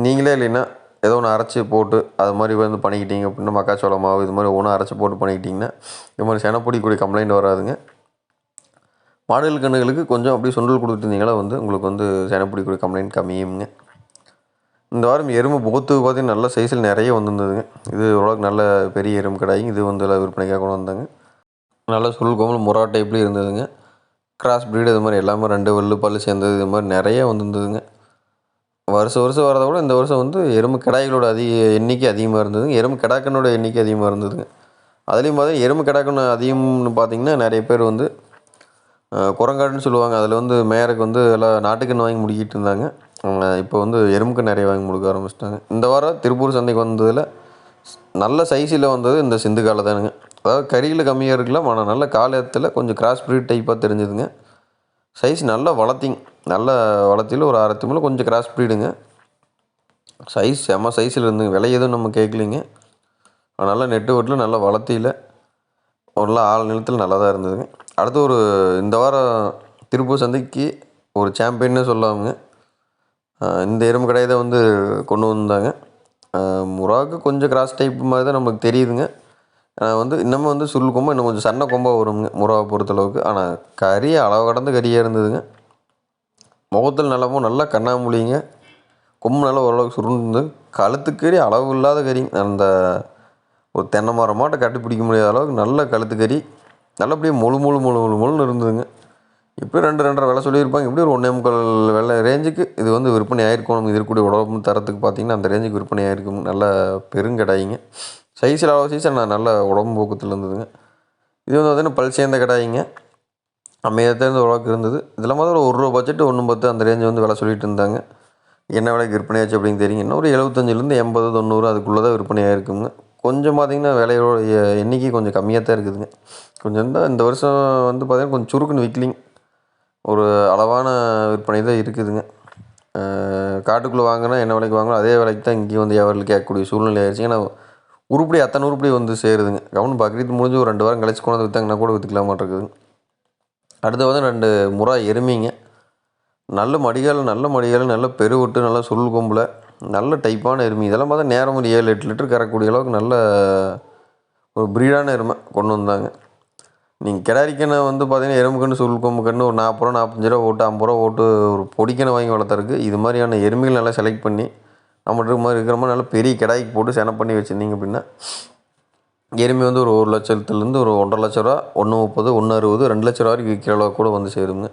நீங்களே இல்லைன்னா ஏதோ ஒன்று அரைச்சி போட்டு அது மாதிரி வந்து பண்ணிக்கிட்டீங்க அப்படின்னா மக்காச்சோள மாவு இது மாதிரி ஒன்று அரைச்சி போட்டு பண்ணிக்கிட்டிங்கன்னா இது மாதிரி செனப்பொடிக்கூடிய கம்ப்ளைண்ட் வராதுங்க. மாடுகள் கண்ணுகளுக்கு கொஞ்சம் அப்படியே சுண்டல் கொடுத்துருந்தீங்களா வந்து உங்களுக்கு வந்து செனப்பொடிக்கூடிய கம்ப்ளைண்ட் கம்மியுங்க. இந்த வாரம் எறும்பு போத்து பார்த்திங்கன்னா நல்ல சைஸில் நிறைய வந்துருந்ததுங்க. இது ஓரளவுக்கு நல்ல பெரிய எறும்பு கடாயிங்க. இது வந்து விற்பனைக்காக கொண்டு வந்தாங்க. நல்ல சுருள் கோமல் முறா டைப்லேயும் இருந்ததுங்க? கிராஸ் ப்ரீடு இது மாதிரி எல்லாமே ரெண்டு வெள்ளு பல் சேர்ந்தது இது மாதிரி நிறைய வந்துருந்ததுங்க. வருஷம் வருஷம் வரதை விட இந்த வருஷம் வந்து எறும்பு கிடாய்களோட அதிக எண்ணிக்கை அதிகமாக இருந்ததுங்க. எறும்பு கிடாக்கனோட எண்ணிக்கை அதிகமாக இருந்ததுங்க. அதுலேயும் பார்த்தீங்கன்னா எறும்பு கிடாக்கன்னு அதிகம்னு பார்த்தீங்கன்னா நிறைய பேர் வந்து குரங்காடுன்னு சொல்லுவாங்க. அதில் வந்து மேயருக்கு வந்து எல்லாம் நாட்டுக்கன்று வாங்கி முடிக்கிட்டு இருந்தாங்க. இப்போ வந்து எறும்புக்கு நிறைய வாங்கி முடுக்க ஆரம்பிச்சிட்டாங்க. இந்த வாரம் திருப்பூர் சந்தைக்கு வந்ததில் நல்ல சைஸில் வந்தது இந்த சிந்து காலை தானுங்க அதாவது கறியில் கம்மியாக இருக்கலாம் ஆனால் நல்ல காலத்தில் கொஞ்சம் கிராஸ் ப்ரீட் டைப்பாக தெரிஞ்சுதுங்க. சைஸ் நல்லா வளர்த்திங்க நல்ல வளர்த்தியில் ஒரு அரை திமில் கொஞ்சம் கிராஸ் ப்ரீடுங்க சைஸ் செம்ம சைஸில் இருந்துங்க விலை எதுவும் நம்ம கேட்கலிங்க. நல்லா நெட்டு வீட்டில் நல்லா வளர்த்தியில் நல்லா ஆள் நிலத்தில் நல்லா தான் இருந்ததுங்க. அடுத்து ஒரு இந்த வாரம் திருப்பூர் சந்தைக்கு ஒரு சாம்பியன்னு சொல்லாமுங்க. இந்த எறும்பு கடையை தான் வந்து கொண்டு வந்தாங்க. முறாவுக்கு கொஞ்சம் கிராஸ் டைப் மாதிரி தான் நமக்கு தெரியுதுங்க. வந்து இன்னமும் வந்து சுருள் கொம்பு இன்னும் கொஞ்சம் சன்ன கொம்பாக வருங்க முறாவை பொறுத்தளவுக்கு ஆனால் கறி அளவு கடந்த கறியாக இருந்ததுங்க. முகத்தில் நிலமும் நல்லா கண்ணாமூலிங்க கொம்பு நல்லா ஓரளவுக்கு சுருண்டு. கழுத்துக்கறி அளவு இல்லாத கறி. அந்த ஒரு தென்னை மரம் மாட்டை கட்டி பிடிக்க முடியாத அளவுக்கு நல்ல கழுத்து கறி. நல்லபடியாக முழு முழு முழு முழு முழுன்னு இருந்ததுங்க. இப்படி ரெண்டு ரெண்டரை விலை சொல்லியிருப்பாங்க. இப்படி ஒரு ஒன்றே முக்கால் விலை ரேஞ்சுக்கு இது வந்து விற்பனை ஆயிருக்கும். நம்ம இருக்கக்கூடிய உடம்பு தரத்துக்கு பார்த்தீங்கன்னா அந்த ரேஞ்சுக்கு விற்பனை ஆயிருக்கும். நல்ல பெருங்கடாயிங்க. சைஸில் அளவு சைஸ் நான் நல்ல உடம்பு போக்கத்தில் இருந்ததுங்க. இது வந்து பார்த்தீங்கன்னா பல் சேர்ந்த கடாயிங்க. அமையத்திலேருந்து உழவுக்கு இருந்தது. இதில் மாதிரி ஒரு ரூபா பட்ஜெட் ஒன்று பத்து அந்த ரேஞ்சு வந்து விலை சொல்லிட்டு இருந்தாங்க. என்ன விலைக்கு விற்பனையாச்சு அப்படின்னு தெரியுங்க இன்னும் ஒரு எழுபத்தஞ்சிலேருந்து எண்பது தொண்ணூறு அதுக்குள்ளே தான் விற்பனை ஆயிருக்குங்க. கொஞ்சம் பார்த்தீங்கன்னா விலையோட எண்ணிக்கை கொஞ்சம் கம்மியாக தான் இருக்குதுங்க. கொஞ்சம் தான் இந்த வருஷம் வந்து பார்த்திங்கன்னா கொஞ்சம் சுருக்குன்னு விற்கலிங்க ஒரு அளவான விற்பனை தான் இருக்குதுங்க. காட்டுக்குள்ளே வாங்கினா என்ன விலைக்கு வாங்கணும் அதே விலைக்கு தான் இங்கேயும் வந்து வியாபாரிகள் கேட்கக்கூடிய சூழ்நிலை ஆயிடுச்சு ஏன்னா உருப்படி அத்தனை உருப்படி வந்து சேருதுங்க. கவனம் பக்ரீத் முடிஞ்சு ஒரு ரெண்டு வாரம் கழிச்சு கொண்டு வந்து விற்றாங்கன்னா கூட விற்றுக்கலாமாட்டு இருக்குதுங்க அடுத்து வந்து ரெண்டு முறா எருமைங்க. நல்ல மடிகால் நல்ல மடிகால் நல்ல பெருவிட்டு நல்ல சுருள் கொம்பில் நல்ல டைப்பான எருமை. இதெல்லாம் பார்த்தா நேரம் ஒரு ஏழு எட்டு லிட்டர் கறக்கூடிய அளவுக்கு நல்ல ஒரு ப்ரீடான எருமை கொண்டு வந்தாங்க. நீங்கள் கிடாரிக்கனை வந்து பார்த்தீங்கன்னா எறும்பு கன்று சுருள் கொம்பு கன்று ஒரு நாற்பது ரூபா நாற்பத்தஞ்சு ரூபா ஓட்டு ஐம்பது ரூபா ஓட்டு ஒரு பொடிக்கனை வாங்கி வளர்த்துறதுக்கு இது மாதிரியான எருமைகள் நல்லா செலக்ட் பண்ணி நம்மகிட்ட இருக்க மாதிரி இருக்கிற மாதிரி நல்லா பெரிய கிடாய்க்கு போட்டு செனை பண்ணி வச்சுருந்தீங்க அப்படின்னா எருமை வந்து ஒரு ஒரு லட்சத்துலேருந்து ஒரு ஒன்றரை லட்ச ரூபா ஒன்று முப்பது ஒன்று அறுபது ரெண்டு லட்ச ரூபா வரைக்கும் விற்கிற அளவுக்கு கூட வந்து சேருங்க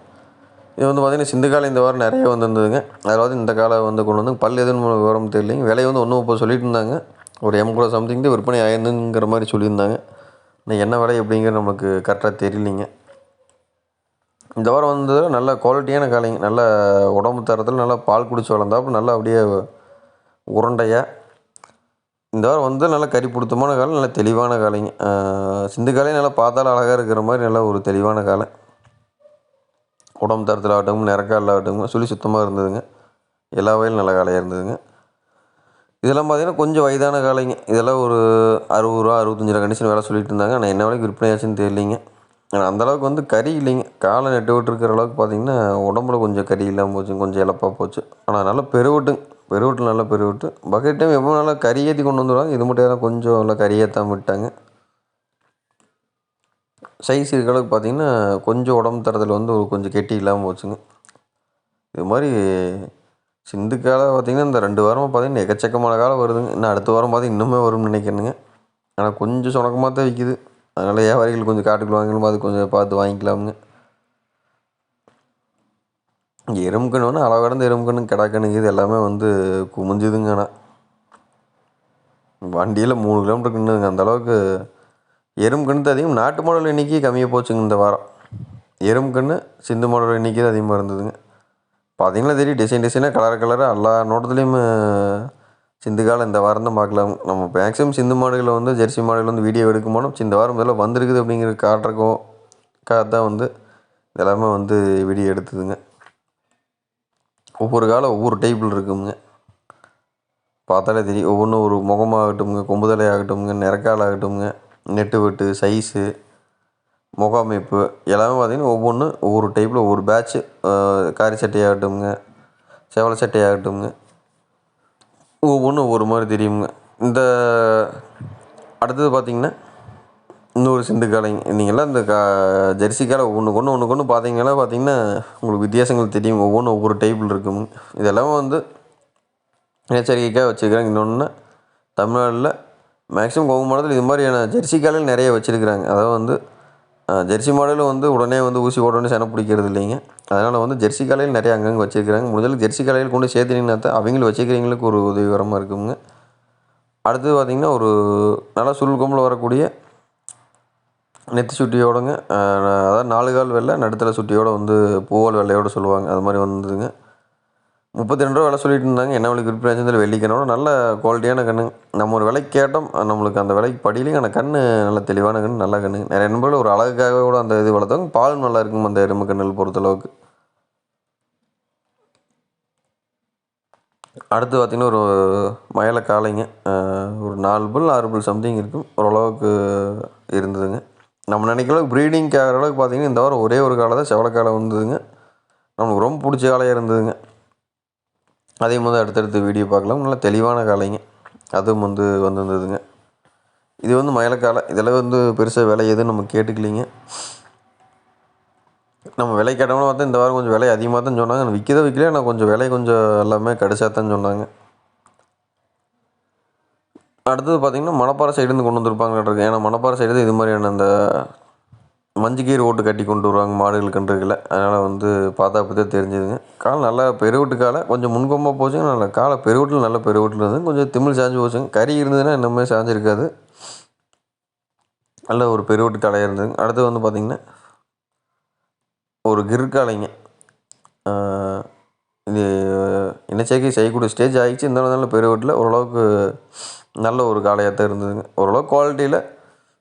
இது வந்து பார்த்திங்கன்னா சிந்து காலம் இந்த வாரம் நிறைய வந்திருந்ததுங்க. அதாவது இந்த காலம் வந்து கொண்டு வந்து பல் எதுன்னு விவரம் தெரியலைங்க. விலை வந்து ஒன்று முப்பது சொல்லிட்டு இருந்தாங்க ஒரு எம் கூட சம்திங் தான் விற்பனை ஆயிருந்துங்கிற மாதிரி சொல்லியிருந்தாங்க. ஆனால் என்ன விலை அப்படிங்கிறது நம்மளுக்கு கரெக்டாக தெரியலிங்க. இந்த வாரம் வந்து நல்ல குவாலிட்டியான காளைங்க. நல்ல உடம்பு தரத்தில் நல்லா பால் குடிச்சு வளர்ந்தாப்புல நல்லா அப்படியே உருண்டையாக இந்த வாரம் வந்து நல்லா கறி பிடித்தமான காலம் நல்ல தெளிவான காளைங்க சிந்து காலையும் நல்லா பார்த்தாலும் அழகாக இருக்கிற மாதிரி நல்ல ஒரு தெளிவான காலை. உடம்பு தரத்தில் ஆகட்டும் நிறக்காலில் ஆகட்டும் சுழி சுத்தமாக இருந்ததுங்க. எல்லா வகையிலும் நல்ல காலையாக இருந்ததுங்க. இதெல்லாம் பார்த்தீங்கன்னா கொஞ்சம் வயதான காளைங்க இதெல்லாம் ஒரு அறுபது ரூபா அறுபத்தஞ்சு ரூபா கண்டிஷன் வேலை சொல்லிட்டு இருந்தாங்க. ஆனால் என்ன வரைக்கும் விற்பனை ஆச்சுன்னு தெரியலிங்க. ஆனால் அந்தளவுக்கு வந்து கறி இல்லைங்க. காலை நெட்டு விட்டு இருக்கிற அளவுக்கு பார்த்தீங்கன்னா உடம்புல கொஞ்சம் கறி இல்லாமல் போச்சு கொஞ்சம் இழப்பாக போச்சு. ஆனால் நல்லா பெருவிட்டுங்க பெருவிட்டு நல்லா பெருவிட்டு. பக்கெட் டைம் எப்போ நல்லா கறி ஏற்றி கொண்டு வந்துடுவாங்க இது மட்டும் ஏன்னா கொஞ்சம் நல்லா கறி ஏற்றாம விட்டாங்க. சைஸ் இருக்கிற அளவுக்கு பார்த்தீங்கன்னா கொஞ்சம் உடம்பு தரத்தில் வந்து ஒரு கொஞ்சம் கெட்டி இல்லாமல் போச்சுங்க. இது மாதிரி சிந்து காலம் பார்த்தீங்கன்னா இந்த ரெண்டு வாரமாக பார்த்தீங்கன்னா எக்கச்சக்கமான காலம் வருதுங்க. இன்னும் அடுத்த வாரம் பார்த்தீங்கன்னா இன்னுமே வரும்னு நினைக்கிறேனுங்க. ஆனால் கொஞ்சம் சுணக்கமாக தான் விற்கிது அதனால் வியாபாரிகள் கொஞ்சம் காட்டுக்குள்ள வாங்கணும் அது கொஞ்சம் பார்த்து வாங்கிக்கலாமுங்க. இங்கே எறும்புக்கண்ணு அளவு கடந்து எறும்புக்கண்ணு கிடாக்கண்ணு இது எல்லாமே வந்து குமிஞ்சுதுங்க ஆனால் வண்டியில் மூணு கிலோமீட்டர் நின்றுங்க அந்தளவுக்கு எறும்பு கன்று அதிகம் நாட்டு மாடல் எண்ணிக்கை கம்மியாக போச்சுங்க இந்த வாரம். எறும்பு கன்று சிந்து மாடல் எண்ணிக்கை தான் அதிகமாக இருந்ததுங்க. பார்த்தீங்கன்னா தெரியும் டிசைன் டிசைனாக கலர் கலராக எல்லா நோட்டத்துலேயும் சிந்து காலம் இந்த வாரம் தான் பார்க்கலாம். நம்ம மேக்ஸிமம் சிந்து மாடுகளை வந்து ஜெர்சி மாடுகள் வந்து வீடியோ எடுக்கும் இந்த வாரம் இதெல்லாம் வந்திருக்குது அப்படிங்கிற காட்டுறக்கோ தான் வந்து இதெல்லாமே வந்து வீடியோ எடுத்ததுங்க. ஒவ்வொரு காலம் ஒவ்வொரு டைப்பில் இருக்குங்க பார்த்தாலே தெரியும். ஒவ்வொன்றும் ஒரு முகமாகட்டும்ங்க கொம்புதலை ஆகட்டும்ங்க நிறக்கால் ஆகட்டும்ங்க நெட்டு வெட்டு சைஸு முக அமைப்பு எல்லாமே பார்த்திங்கன்னா ஒவ்வொன்றும் ஒவ்வொரு டைப்பில் ஒவ்வொரு பேட்ச்சு காரி சட்டை ஆகட்டும்ங்க செவலை சட்டை ஆகட்டும்ங்க ஒவ்வொன்றும் ஒவ்வொரு மாதிரி தெரியுங்க இந்த அடுத்தது பார்த்திங்கன்னா இன்னொரு சிந்து காளைங்க நீங்கள்லாம் இந்த கா ஜெர்சி காலை ஒன்றுக்கு ஒன்று ஒன்றுக்கு ஒன்று பார்த்தீங்கன்னா பார்த்தீங்கன்னா உங்களுக்கு வித்தியாசங்கள் தெரியும். ஒவ்வொன்றும் ஒவ்வொரு டைப்பில் இருக்குங்க இதெல்லாம் வந்து எச்சரிக்கைக்காக வச்சுருக்காங்க இன்னொன்று தமிழ்நாட்டில் மேக்ஸிமம் கோவம் மாடல் இது மாதிரியான ஜெர்சி காலையில் நிறைய வச்சுருக்குறாங்க. அதாவது வந்து ஜெர்சி மாடலும் வந்து உடனே வந்து ஊசி போட்டோன்னே சென பிடிக்கிறது இல்லைங்க. அதனால் வந்து ஜெர்சி காலையில் நிறைய அங்கங்கே வச்சுருக்குறாங்க. முதலில் ஜெர்சி காலையில் கொண்டு சேர்த்துனீங்கன்னா தான் அவங்களும் வச்சுக்கிறவங்களுக்கு ஒரு உதவிகரமாக இருக்குங்க. அடுத்தது பார்த்திங்கன்னா ஒரு நல்லா சுருள் கொம்பில் வரக்கூடிய நெத்தி சுட்டியோடங்க. அதாவது நாலு கால் வெள்ளை நடுத்தர சுட்டியோடு வந்து பூவால் வெள்ளையோடு சொல்லுவாங்க. அது மாதிரி வந்ததுங்க. முப்பத்தி ரெண்டு ரூபா விலை சொல்லிட்டு இருந்தாங்க. என்ன விலைக்கு விற்பனை ஆச்சுன்னு வெள்ளிக்கண்ணோட நல்ல குவாலிட்டியான கண்ணு. நம்ம ஒரு விலைக்கு கேட்டோம். நம்மளுக்கு அந்த விலைக்கு படியிலையும் அந்த கண்ணு நல்ல தெளிவான கண்ணு நல்ல கண்ணு. நிறைய நண்பர்கள் ஒரு அழகுக்காக கூட அந்த இது வளர்த்தவங்க பால் நல்லா இருக்கும் அந்த எறும்பு கண்ணில் பொறுத்தளவுக்கு. அடுத்து பார்த்திங்கன்னா ஒரு மயில காளைங்க. ஒரு நாலு புல் ஆறு புல் சம்திங் இருக்கும். ஓரளவுக்கு இருந்ததுங்க. நம்ம நினைக்கிற அளவுக்கு ப்ரீடிங்க்கு ஆகிற அளவுக்கு பார்த்திங்கன்னா இந்த வாரம் ஒரே ஒரு காலை தான் செவலை வந்ததுங்க. நமக்கு ரொம்ப பிடிச்ச காலையாக இருந்ததுங்க. அதையும் வந்து அடுத்தடுத்து வீடியோ பார்க்கலாம். நல்லா தெளிவான காலைங்க அதுவும் வந்து வந்திருந்ததுங்க. இது வந்து மயிலக்காலை இதெல்லாம் வந்து பெருசாக விலை எதுவும் நம்ம கேட்டுக்கலிங்க. நம்ம விலை கேட்டோம்னா பார்த்தா இந்த வாரம் கொஞ்சம் விலை அதிகமாக தான் சொன்னாங்க விற்கதான் விற்கல. ஆனால் கொஞ்சம் விலை கொஞ்சம் எல்லாமே கடிசாக தான் சொன்னாங்க. அடுத்தது பார்த்திங்கன்னா மணப்பாறை சைடுலேருந்து கொண்டு வந்திருப்பாங்க ஏன்னா மணப்பாறை சைடு இது மாதிரியான அந்த மஞ்சுக்கீர் ஓட்டு கட்டி கொண்டு வருவாங்க மாடுகள் கன்றுகளை. அதனால் வந்து பார்த்தா அப்படி தான் தெரிஞ்சுதுங்க. காலை நல்லா பெருவிட்டு காலை கொஞ்சம் முன்கொம்பாக போச்சுங்க. நல்லா காலை பெருவிட்டில் நல்லா பெருவிட்டில் இருந்தது கொஞ்சம் திமிழ் சாஞ்சு போச்சுங்க. கறி இருந்ததுன்னா இன்னுமே சாஞ்சிருக்காது. நல்ல ஒரு பெருவிட்டு காலையாக இருந்ததுங்க. அடுத்து வந்து பார்த்திங்கன்னா ஒரு கிற்காலைங்க. இது இனச்சேர்க்கை செய்யக்கூடிய ஸ்டேஜ் ஆகிடுச்சு இந்த நல்ல பெருவிட்டில் ஓரளவுக்கு நல்ல ஒரு காளையாக தான் இருந்ததுங்க. ஓரளவுக்கு குவாலிட்டியில்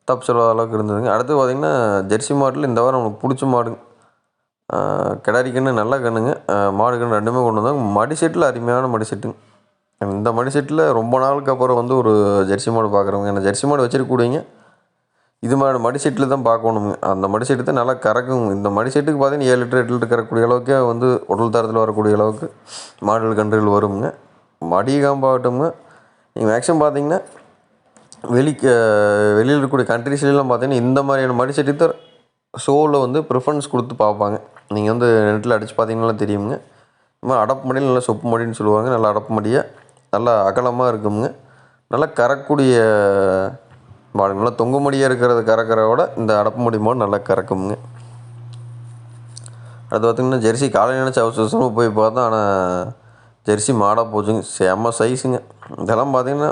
தப்பு சொல்லாத அளவுக்கு இருந்ததுங்க. அடுத்து பார்த்திங்கன்னா ஜெர்சி மாட்டில் இந்த வாரம் நமக்கு பிடிச்ச மாடுங்க. கிடாரி கன்று நல்ல கன்றுங்க மாடு கன்று ரெண்டுமே கொண்டு வந்தாங்க. மடி செட்டில் அருமையான மடி செட்டுங்க. இந்த மடி செட்டில் ரொம்ப நாளுக்கு அப்புறம் வந்து ஒரு ஜெர்சி மாடு பார்க்குறவங்க ஏன்னா ஜெர்சி மாடு வச்சிருக்கக்கூடியங்க இது மாதிரி மடி செட்டில் தான் பார்க்கணுங்க அந்த மடி செட்டு தான் நல்லா கறக்குங்க. இந்த மடி செட்டுக்கு பார்த்தீங்கன்னா ஏழு லிட்டர் எட்டு லிட்டர் கறக்கக்கூடிய அளவுக்கே வந்து உடல் தரத்தில் வரக்கூடிய அளவுக்கு மாடுகள் கன்றுகள் வருங்க. மடி காம்பாகட்டுங்க நீங்கள் மேக்ஸிமம் பார்த்தீங்கன்னா வெளி வெளியில் இருக்கக்கூடிய கண்ட்ரிஸ்லாம் பார்த்தீங்கன்னா இந்த மாதிரியான மடி செட்டு ஷோவில் வந்து ப்ரிஃபரன்ஸ் கொடுத்து பார்ப்பாங்க. நீங்கள் வந்து நெட்டில் அடித்து பார்த்தீங்கன்னா தெரியுங்க இந்த மாதிரி அடப்பு மடியில் நல்லா சொப்பு மடின்னு சொல்லுவாங்க. நல்லா அடப்பு மடியாக நல்லா அகலமாக இருக்குங்க நல்லா கறக்கூடிய மாடு நல்லா தொங்கு மடியாக இருக்கிறது கறக்கிறத இந்த அடப்பு மடி மாடு நல்லா கறக்குங்க அது பார்த்திங்கன்னா ஜெர்சி காலை நினச்சி அவசர அவசரமாக போய் பார்த்தா ஆனால் ஜெர்சி மாடாக போச்சுங்க செம்ம சைஸுங்க இதெல்லாம் பார்த்திங்கன்னா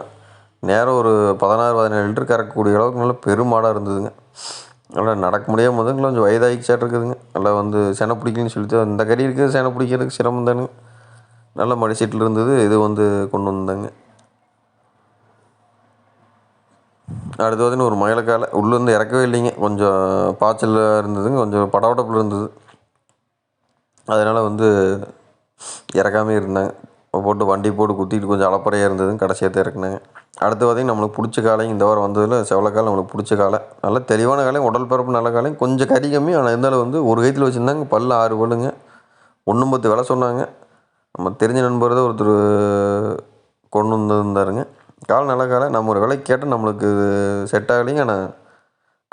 நேரம் ஒரு பதினாறு பதினேழு லிட்டர் கறக்கக்கூடிய அளவுக்கு நல்ல பெருமாடாக இருந்ததுங்க. நல்லா நடக்க முடியாமல் வந்து கொஞ்சம் வயதாகிச்சாட்டு இருக்குதுங்க. நல்லா வந்து செனை பிடிக்கலன்னு சொல்லிட்டு இந்த கறி இருக்குது செனை பிடிக்கிறதுக்கு சிரமம் தானுங்க. நல்ல மடிசீட்டில் இருந்தது இது வந்து கொண்டு வந்தாங்க. அடுத்து பார்த்தீங்கன்னா ஒரு மயிலக்காலை. உள்ளேருந்து இறக்கவே இல்லைங்க. கொஞ்சம் பாய்ச்சல் இருந்ததுங்க. கொஞ்சம் படபடப்பில் இருந்தது. அதனால் வந்து இறக்காமே இருந்தேன். போட்டு வண்டி போட்டு குத்திட்டு கொஞ்சம் அலப்பறையாக இருந்ததுங்க கடைசியாக தான் இறக்குனாங்க அடுத்து பார்த்திங்கன்னா நம்மளுக்கு பிடிச்ச காலையும் இந்த வாரம் வந்ததில் செவலக்காலை நம்மளுக்கு பிடிச்ச காலை நல்ல தெளிவான காலையும் உடல் பரப்பு நல்ல காலையும் கொஞ்சம் கறி கம்மி ஆனால் இருந்தாலும் வந்து ஒரு கைத்தில் வச்சுருந்தாங்க பல்லு ஆறு பல்லுங்க. ஒன்றும் பத்து விலை சொன்னாங்க. நம்ம தெரிஞ்ச நண்பர் தான் ஒருத்தர் கொண்டு வந்திருந்தாருங்க காலை நல்ல காலை நம்ம ஒரு விலை கேட்டால் நம்மளுக்கு செட் ஆகலைங்க. ஆனால்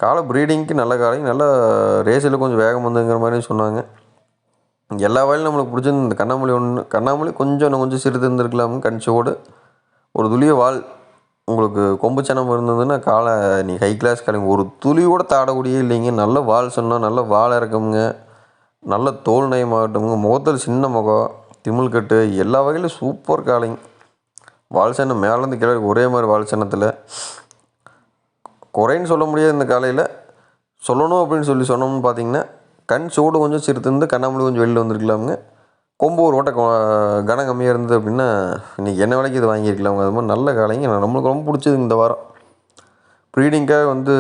காலை ப்ரீடிங்க்கு நல்ல காலையும் நல்லா ரேஸில் கொஞ்சம் வேகம் வந்துங்கிற மாதிரியும் சொன்னாங்க. எல்லா வயலும் நம்மளுக்கு பிடிச்சிருந்து இந்த கண்ணாமூலி ஒன்று கண்ணாமூலி கொஞ்சம் இன்னும் கொஞ்சம் சிறு இருந்திருக்கலாம் கணிச்சோடு ஒரு துளிய வால் உங்களுக்கு கொம்பு சனம் இருந்ததுன்னா காலை நீ ஹை கிளாஸ் கிளம்பி ஒரு துளி கூட தாடக்கூடிய இல்லைங்க. நல்ல வால் சொன்னால் நல்ல வால் இறக்குங்க நல்ல தோல் நயமாகட்டுங்க முகத்தில் சின்ன முகம் திமிழ் கட்டு எல்லா வகையிலும் சூப்பர் காலைங்க. வால் சன்னம் மேலேருந்து கீழே ஒரே மாதிரி வால் சன்னத்தில் குறைன்னு சொல்ல முடியாது இந்த காலையில். சொல்லணும் அப்படின்னு சொல்லி சொன்னோம்னு பார்த்தீங்கன்னா கண் சூடு கொஞ்சம் சிறுத்திருந்து கண்ணாமூடி கொஞ்சம் வெளியில் வந்துருக்கலாமுங்க கொம்பு ஒரு ஓட்ட கனம் கம்மியாக இருந்தது அப்படின்னா இன்றைக்கி என்ன விலைக்கு இது வாங்கியிருக்கலாம் அது மாதிரி நல்ல காலைங்க. நம்மளுக்கு ரொம்ப பிடிச்சது இந்த வாரம். ப்ரீடிங்காக வந்து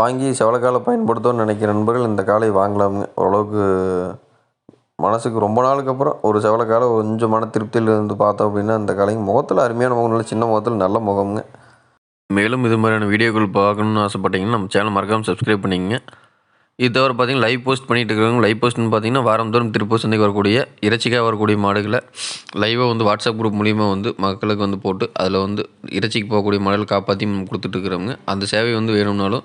வாங்கி செவலக்காலை பயன்படுத்தோன்னு நினைக்கிற நண்பர்கள் இந்த காலை வாங்கலாமுங்க. ஓரளவுக்கு மனசுக்கு ரொம்ப நாளுக்கு அப்புறம் ஒரு செவலக்காலை கொஞ்சம் மன திருப்தியில் இருந்து பார்த்தோம் அப்படின்னா இந்த காலைங்க முகத்தில் அருமையான முகம் நல்ல சின்ன முகத்தில் நல்ல முகம்ங்க. மேலும் இது மாதிரியான வீடியோக்கள் பார்க்கணுன்னு ஆசைப்பட்டீங்கன்னா நம்ம சேனல் மறக்காமல் சப்ஸ்கிரைப் பண்ணிக்கங்க. இது தவிர பார்த்தீங்கன்னா லைவ் போஸ்ட் பண்ணிட்டு இருக்கிறவங்க லைவ் போஸ்ட்னு பார்த்தீங்கன்னா வாரம் தோறும் திருப்பூர் சந்தைக்கு வரக்கூடிய இறைச்சிக்காக வரக்கூடிய மாடுகளை லைவாக வந்து வாட்ஸ்அப் குரூப் மூலிமா வந்து மக்களுக்கு வந்து போட்டு அதில் வந்து இறைச்சிக்கு போகக்கூடிய மாடுகளை காப்பாற்றி கொடுத்துட்ருக்குறவங்க அந்த சேவை வந்து வேணும்னாலும்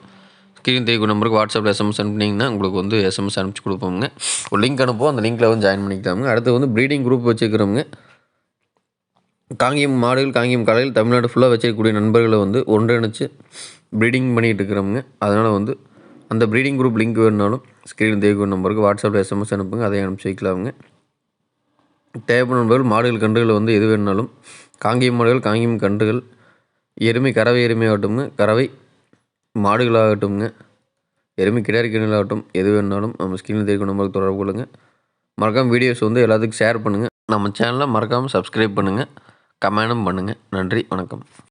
ஸ்க்ரீன் தெரியக்கூடிய நம்பருக்கு வாட்ஸ்அப்பில் எஸ்எம்எஸ் அனுப்புனீங்கன்னா உங்களுக்கு வந்து எஸ்எம்எஸ் அனுப்பிச்சி கொடுப்போங்க ஒரு லிங்க் அனுப்புவோம் அந்த லிங்க்கில் வந்து ஜாயின் பண்ணிக்கிட்டாங்க. அடுத்து வந்து ப்ரீடிங் குரூப் வச்சுக்கிறவங்க காங்கியம் மாடுகள் காங்கியம் கலையில் தமிழ்நாடு ஃபுல்லாக வச்சிருக்கக்கூடிய நண்பர்களை வந்து ஒன்றிணைச்சு ப்ரீடிங் பண்ணிகிட்டு இருக்கிறவங்க அதனால் வந்து அந்த ப்ரீடிங் குரூப் லிங்க் வேணுனாலும் ஸ்க்ரீன் தேவை நம்பருக்கு வாட்ஸ்அப்பில் எஸ்எம்எஸ் அனுப்புங்க அதை அனுப்பிச்சி வைக்கலாமுங்க தேவைப்படும் நண்பர்கள் மாடுகள் கன்றுகள் வந்து எது வேணுனாலும் காங்கியம் மாடுகள் காங்கியம் கன்றுகள் எருமை கறவை எருமை ஆகட்டும்ங்க. கறவை மாடுகளாகட்டும்ங்க. எருமை கிடாரி கிணலாகட்டும் எது வேணுனாலும் நம்ம ஸ்க்ரீனில் தெரிவிக்கும் நம்பருக்கு தொடர்பு கொள்ளுங்கள் மறக்காமல் வீடியோஸ் வந்து எல்லாத்துக்கும் ஷேர் பண்ணுங்கள் நம்ம சேனலை மறக்காமல் சப்ஸ்கிரைப் பண்ணுங்கள் கமெண்டும் பண்ணுங்கள் நன்றி வணக்கம்.